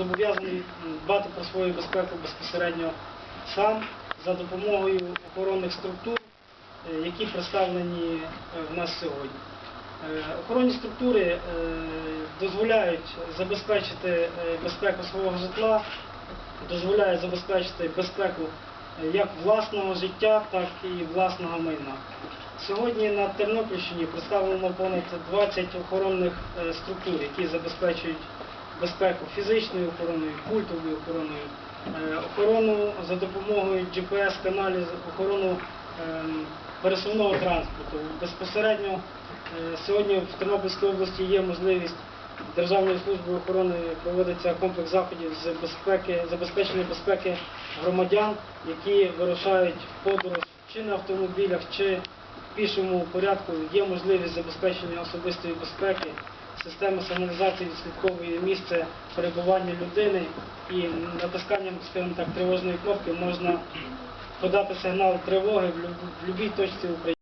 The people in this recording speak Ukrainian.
зобов'язаний дбати про свою безпеку безпосередньо сам за допомогою охоронних структур, е, які представлені е, в нас сьогодні. Е, Охоронні структури дозволяють забезпечити безпеку свого житла, дозволяють забезпечити безпеку як власного життя, так і власного майна. Сьогодні на Тернопільщині представлено понад 20 охоронних структур, які забезпечують безпеку фізичною охороною, культовою охороною, е, охорону за допомогою GPS-каналів, охорону ем, пересувного транспорту. Безпосередньо е, сьогодні в Тернопільській області є можливість Державної служби охорони проводиться комплекс заходів з безпеки, забезпечення безпеки громадян, які вирушають в подорож чи на автомобілях, чи в пішому порядку. Є можливість забезпечення особистої безпеки, системи сигналізації відслідковує місце перебування людини і натисканням, скажімо так, тривожної кнопки можна подати сигнал тривоги в будь-якій точці України.